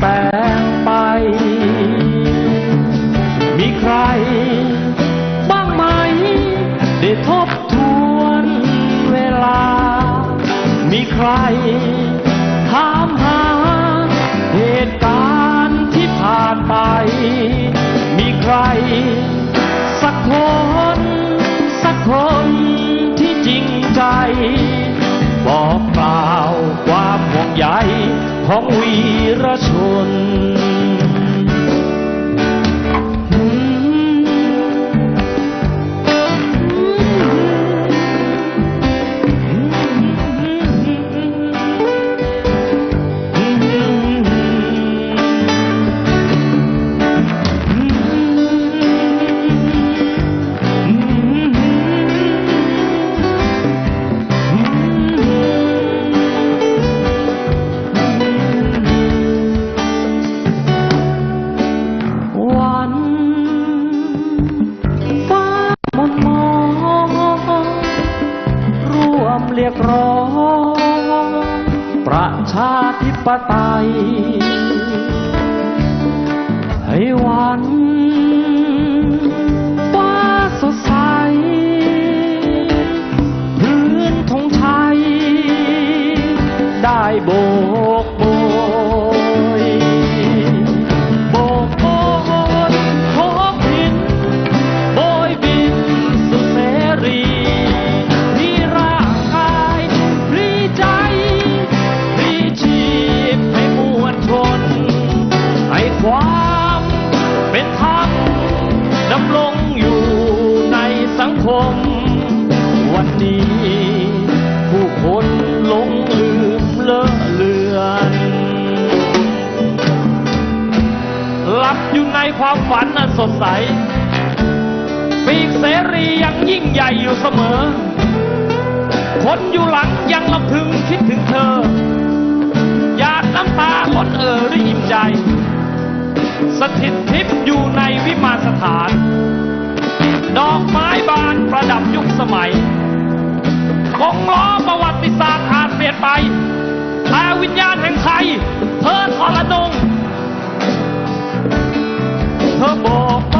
แปลงไป มีใคร บ้างไหม ได้ทบทวนเวลา มีใคร ถามหา เหตุการณ์ที่ผ่านไป มีใคร สักคน สักคนที่จริงใจ ของวีรชน อยู่หลังยังลำพึงคิดถึงเธอหยาดน้ำตาล้นเอ่อด้วยอิ่มใจ สถิตทิพย์อยู่ในวิมานสถาน ดอกไม้บานประดับยุคสมัยกงล้อประวัติศาสตร์อาจเปลี่ยนไปแต่วิญญาณแห่งไทย เธอทรนงเธอบอก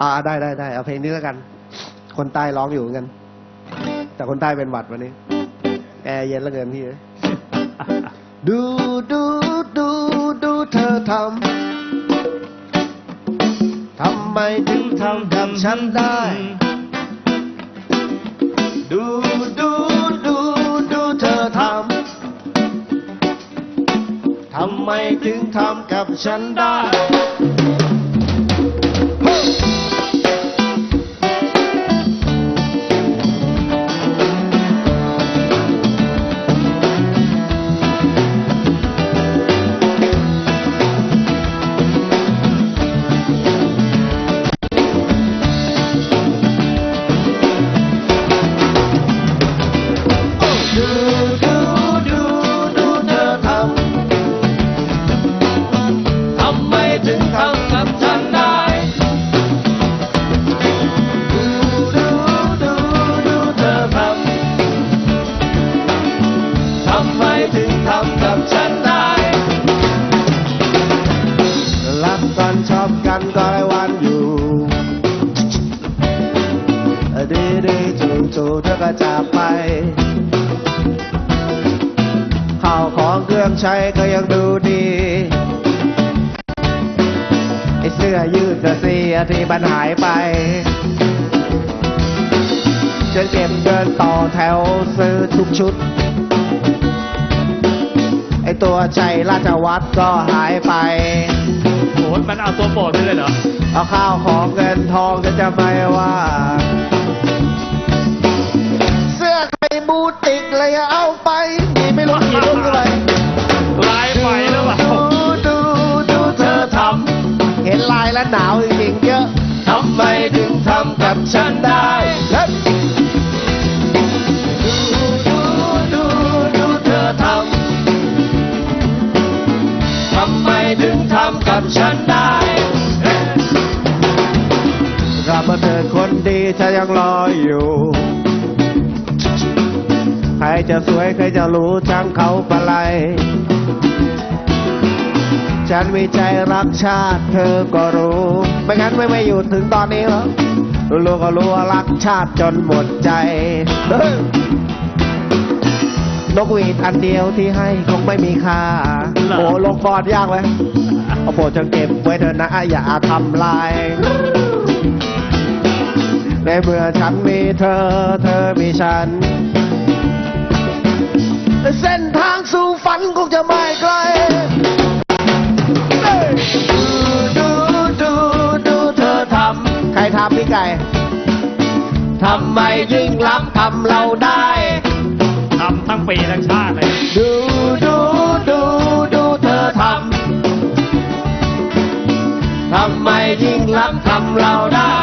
อ่าได้ได้ได้เอาเพลงนี้แล้วกัน คนใต้ร้องอยู่เหมือนกัน แต่คนใต้เป็นหวัดวันนี้ แอร์เย็นเหลือเกินพี่เอ้ยดูดูดูดูเธอทำทำไมถึงทำกับฉันได้ ดูดูดูดูเธอทำทำไมถึงทำกับฉันได้ ที่มันหายไปจะเก็บเดินต่อแถวซื้อทุกชุด ไอตัวใจราชวัตรก็หายไปโอ้ยมันเอาตัวโปรดไปเลยเหรอ เอาข้าวของเงินทองก็จะไม่ว่า เสื้อไข่บูติกเลยเอาไปนี่ไม่รู้กี่รุ่นเลยลายไฟหรือเปล่า ดูดูดูเธอทำเห็นลายแล้วหนาวจ ฉันได้ดูดูดูดูเธอทำทำไมถึงทำกับฉันได้กลับมาเถิดคนดีฉันยังรออยู่ ใครจะสวยใครจะรู้ช่างเขาปะไรฉันมีใจรักชาติเธอก็รู้ ไม่งั้นไม่ไม่อยู่ถึงตอนนี้หรอก รู้ก็รู้ว่ารักชาติจนหมดใจเฮ้ยนกหวีดอันเดียวที่ให้คงไม่มีค่าเหรอโอ้ลงฟอนยากเลยเอาโปรดจงเก็บไว้เถอะนะ อย่าทำลาย ในเมื่อฉันมีเธอ เธอมีฉัน เส้นทางสู่ฝันคงจะไม่ไกล ครทำพี่ไก่ทำไมยิ่งล้ำทำเราได้ ทำทั้งปีทั้งชาติเลย ดูดูดูดูเธอทำ ทำไมยิ่งล้ำทำเราได้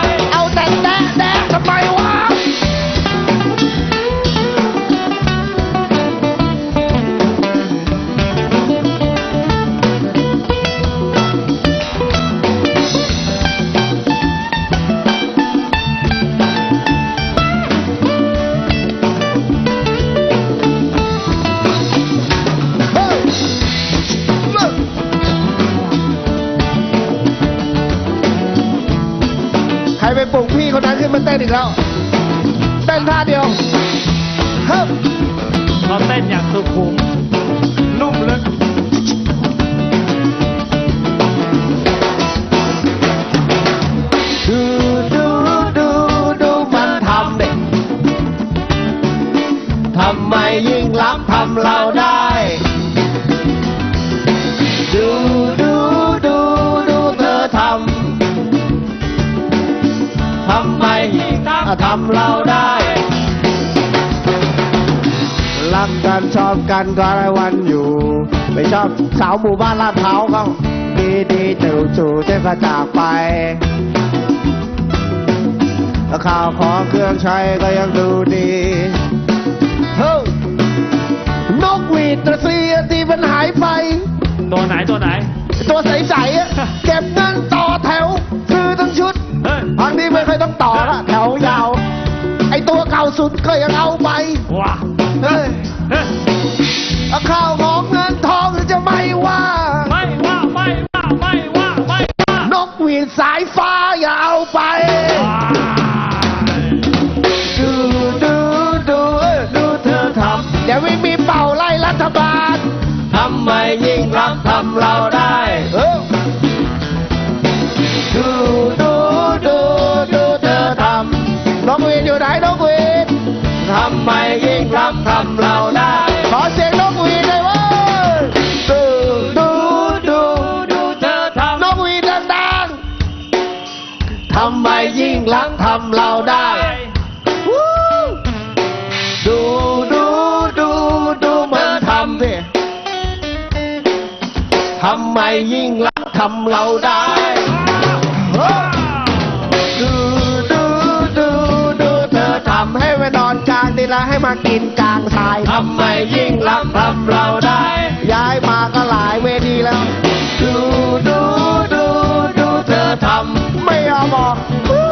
แล้วเต้นท่าเดียวเฮ้ยเขาเต้นอย่างสุขุมนุ่มลึกดูดูดูดูมันทำเด็กทำไมยิ่งล้ำทำเราได้ดูำทำเราได้ รักกันชอบกันก็รายวันอยู่ ไม่ชอบสาวหมู่บ้านลาดพร้าวเขาดีดีๆจู่จู่ๆเจะก็จากไปข้าวของเครื่องใช้ก็ยังดูดีเฮ้ยนกหวีดตระเสียที่มันหายไป ตัวไหนตัวไหน ตัวใสๆอะเก็บเงินต่อแถว ซื้อทั้งชุดเฮ้ยบางทีไม่เคยต้องต่อละแถวยาวไอตัวเก่า สุดก็ยังเอาไปว้าเฮ้ยเฮ้ยเอาข้าวของเงินทองจะไม่ว่า ไม่ว่าไม่ว่าไม่ว่าไม่ว่านกหวีดสายฟ้าอย่าเอาไปว้ายดูดูดูเอ้ยดูเธอทำอย่าไม่มีเป่าไล่รัฐบาลทำไมยิ่งรักทำเราได้เออดู ไมยิ่งรักทำเราได้ดูดูดูดูเธอทำให้ไปนอนกลางดีละให้มากินกลางทรายทำไมยิ่งรักทำเราได้ ย้ายมาก็หลายเวทีแล้ว ดูดูดูดูเธอทำไม่ยอมบอกวู้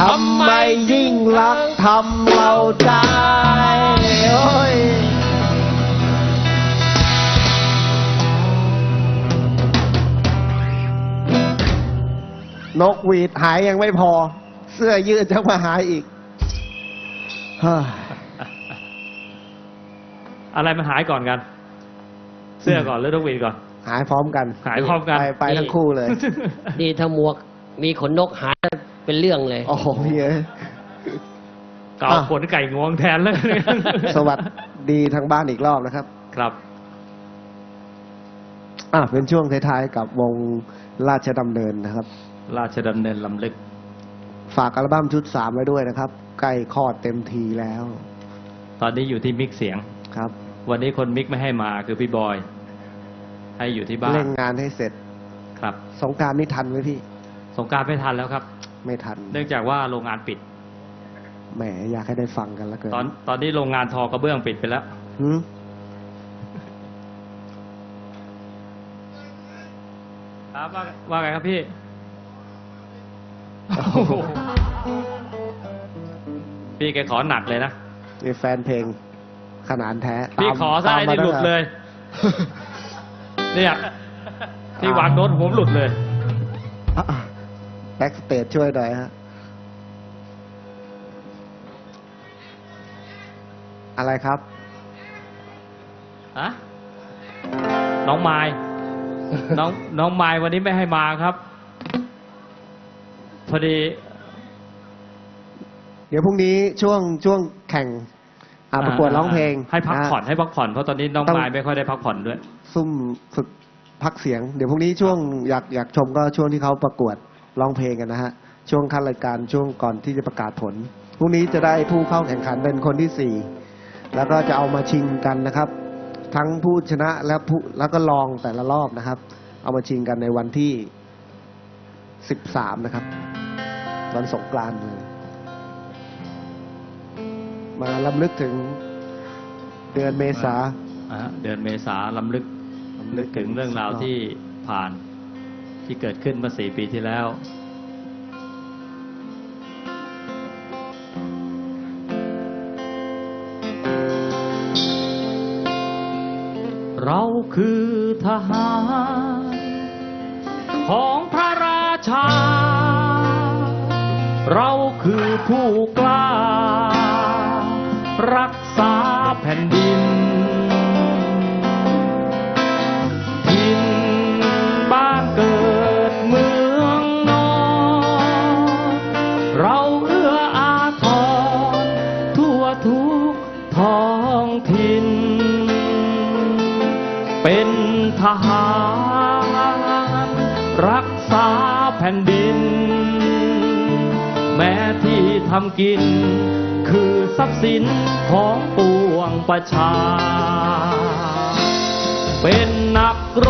ทำไมยิ่งรักทำเราได้โอ้ย นกหวีดหายยังไม่พอ เสื้อยืดจะมาหายอีกเฮ้ยอะไรมันหายก่อนกัน เสื้อก่อนหรือนกหวีดก่อน หายพร้อมกัน หายพร้อมกัน ไปไปทั้งคู่เลย ดีถ้าหมวก มีขนนกหายเป็นเรื่องเลย โอ้โหพี่เอ้ยเก่าขนไก่งวงแทนเลยสวัสดีทางบ้านอีกรอบนะครับ ครับ อะเป็นช่วงท้ายๆกับวงราชดำเนินนะครับ ราชดำเนินลำลึก ฝากอัลบั้มชุดสามไว้ด้วยนะครับ ใกล้คลอดเต็มทีแล้ว ตอนนี้อยู่ที่มิกเสียง ครับ วันนี้คนมิกไม่ให้มาคือพี่บอย ให้อยู่ที่บ้านเร่งงานให้เสร็จ ครับ สงกรารนี่ทันไหมพี่ สงกรารไม่ทันแล้วครับ ไม่ทัน เนื่องจากว่าโรงงานปิด แหมอยากให้ได้ฟังกันแล้วเกินตอนตอนนี้โรงงานทอกระเบื้องปิดไปแล้ว หืมครับว่าว่าไงครับพี่ พี่แกขอหนักเลยนะนี่แฟนเพลงขนานแท้พี่ตามขอซะตามไอ้มานี่หลุดตั้งแต่เลย เนี่ยที่วางโน้ตผมหลุดเลยอะแบ็กสเตจช่วยหน่อยฮะ อะไรครับ ฮะ น้องไม้น้องน้องไม้วันนี้ไม่ให้มาครับ พอดี เดี๋ยวพรุ่งนี้ช่วงช่วงแข่งอ่าประกวดร้องเพลงให้พักผ่อนนะให้พักผ่อนเพราะตอนนี้น้องต้องไม้ไม่ค่อยได้พักผ่อนด้วย ซุ่มฝึกพักเสียง เดี๋ยวพรุ่งนี้ช่วงอยากอยากชมก็ช่วงที่เขาประกวดร้องเพลงกันนะฮะ ช่วงขั้นรายการช่วงก่อนที่จะประกาศผลพรุ่งนี้จะได้ผู้เข้าแข่งขันเป็นคนที่สี่แล้วก็จะเอามาชิงกันนะครับ ทั้งผู้ชนะและผู้แล้วก็รองแต่ละรอบนะครับ เอามาชิงกันในวันที่สิบสามนะครับ วันสงกรานต์เลยมาลำลึกถึงเดือนเมษาอ่าฮะเดือนเมษาลำลึกลำลึกถึงเรื่องราวที่ผ่านที่เกิดขึ้นเมื่อสี่ปีที่แล้ว เราคือทหาร ของพระราชา เราคือผู้กล้า รักษาแผ่นดิน กิน คือทรัพย์สินของปวงประชา เป็นนักร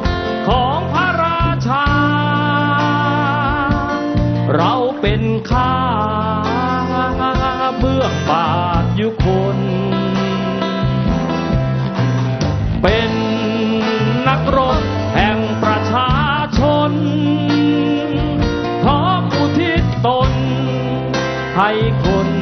บของพระราชา เราเป็นข้าเบื้องบาทยุคนเป็นนักรบ ให้คน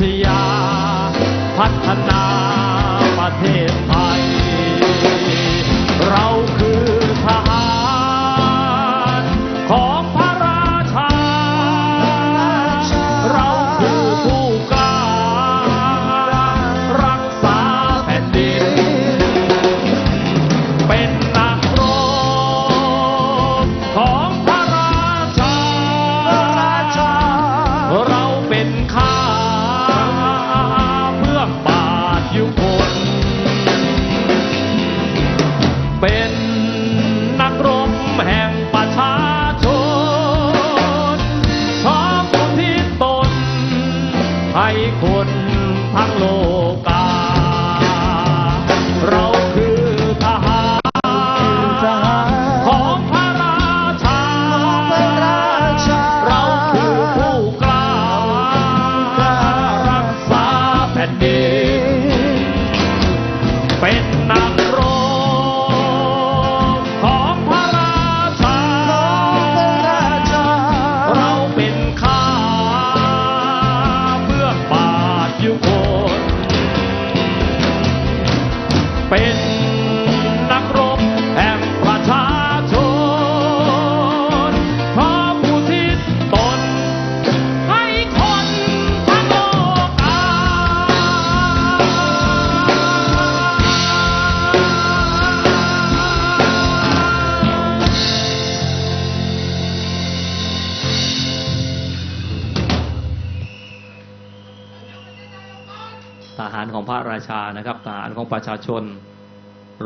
ทยา พัฒนา ของพระราชานะครับทหารของประชาชน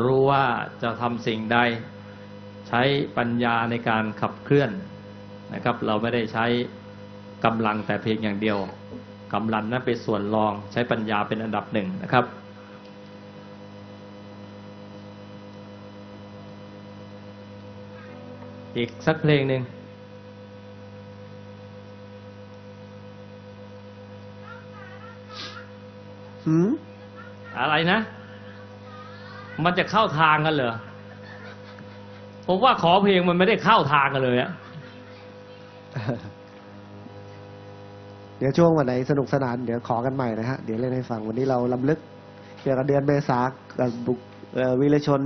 รู้ว่าจะทำสิ่งใด ใช้ปัญญาในการขับเคลื่อนนะครับ เราไม่ได้ใช้กำลังแต่เพียงอย่างเดียวกำลังนั้นเป็นส่วนรองใช้ปัญญาเป็นอันดับหนึ่งนะครับอีกสักเพลงหนึ่ง หืมอะไรนะ มันจะเข้าทางกันเหรอผมว่าขอเพลงมันไม่ได้เข้าทางกันเลยอะเดี๋ยวช่วงวันไหนสนุกสนานเดี๋ยวขอกันใหม่นะฮะ เดี๋ยวเล่นให้ฟังวันนี้เราลำลึกเกี่ยวกับเดือนเมษากับบุคเอ่อวีรชน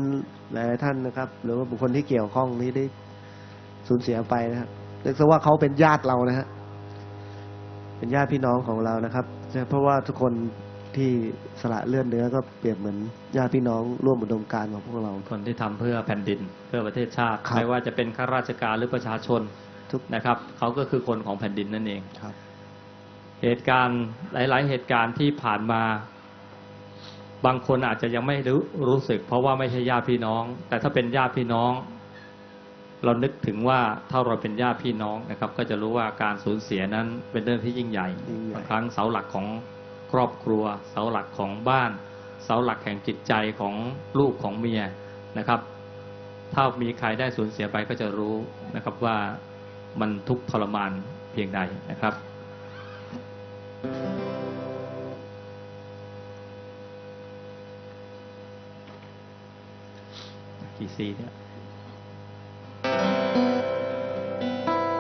หลายๆท่านนะครับ หรือว่าบุคคลที่เกี่ยวข้องที่ได้สูญเสียไปนะฮะเรียกซะว่าเขาเป็นญาติเรานะฮะเป็นญาติพี่น้องของเรานะครับ เพราะว่าทุกคน ที่สละเลือดเนื้อก็เปรียบเหมือนญาติพี่น้องร่วมอุดมการณ์ของพวกเรา คนที่ทำเพื่อแผ่นดินเพื่อประเทศชาติ ครับ ไม่ว่าจะเป็นข้าราชการหรือประชาชนทุกนะครับเขาก็คือคนของแผ่นดินนั่นเอง ครับ เหตุการณ์หลาย ๆ เหตุการณ์ที่ผ่านมา บางคนอาจจะยังไม่รู้รู้สึก เพราะว่าไม่ใช่ญาติพี่น้อง แต่ถ้าเป็นญาติพี่น้อง เรานึกถึงว่าถ้าเราเป็นญาติพี่น้องนะครับ ก็จะรู้ว่าการสูญเสียนั้นเป็นเรื่องที่ยิ่งใหญ่ยิ่งใหญ่ บางครั้งเสาหลักของ ครอบครัว เสาหลักของบ้าน เสาหลักแห่งจิตใจของลูกของเมียนะครับ ถ้ามีใครได้สูญเสียไปก็จะรู้นะครับว่ามันทุกข์ทรมานเพียงใดนะครับ กี่ซีเนี่ย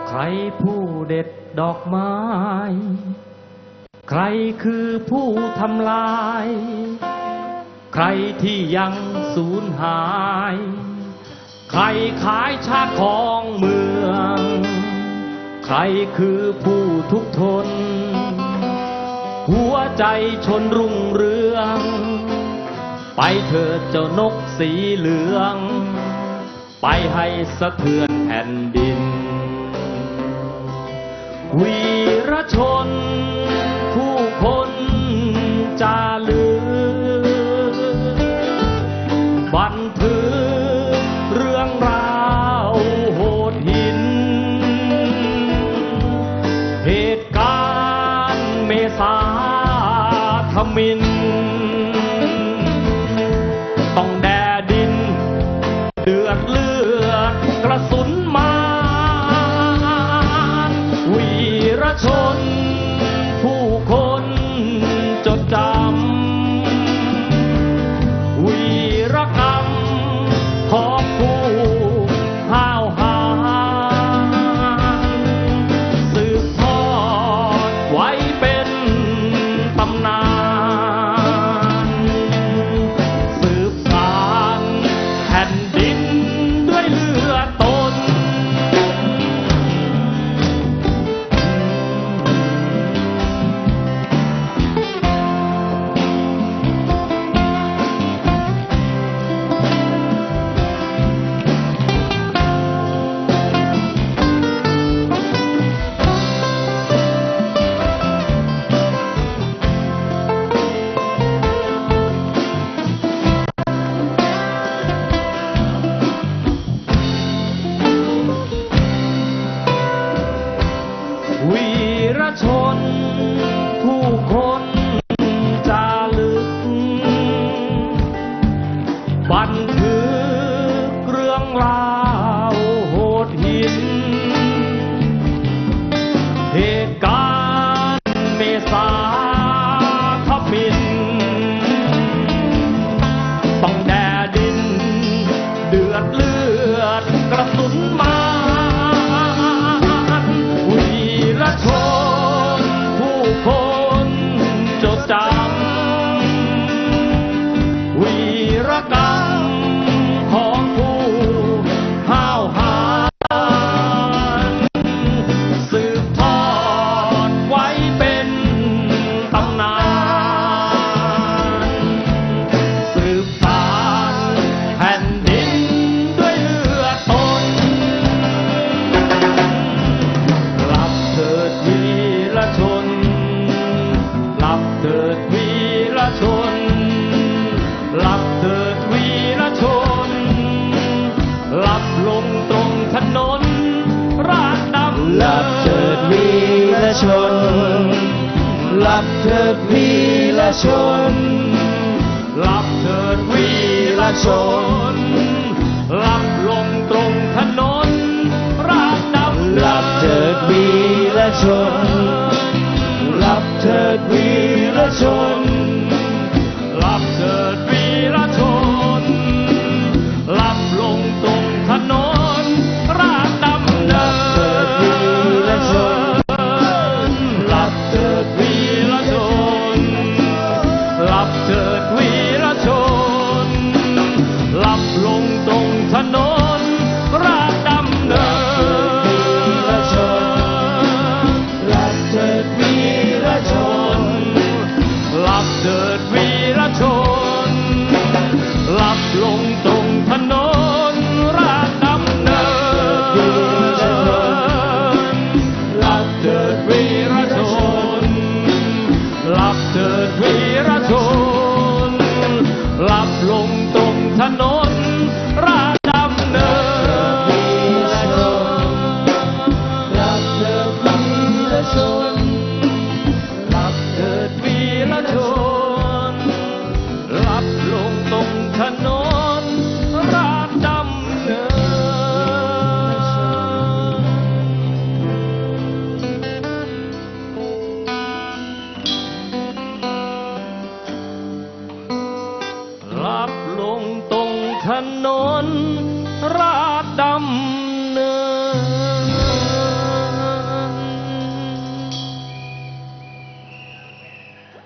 ใครผู้เด็ดดอกไม้ ใครคือผู้ทำลาย ใครที่ยังสูญหาย ใครขายชาติของเมือง ใครคือผู้ทุกทน หัวใจชนรุ่งเรือง ไปเถิดเจ้านกสีเหลือง ไปให้สะเทือนแผ่นดิน วีรชน ท you Laughter, we'll Hey.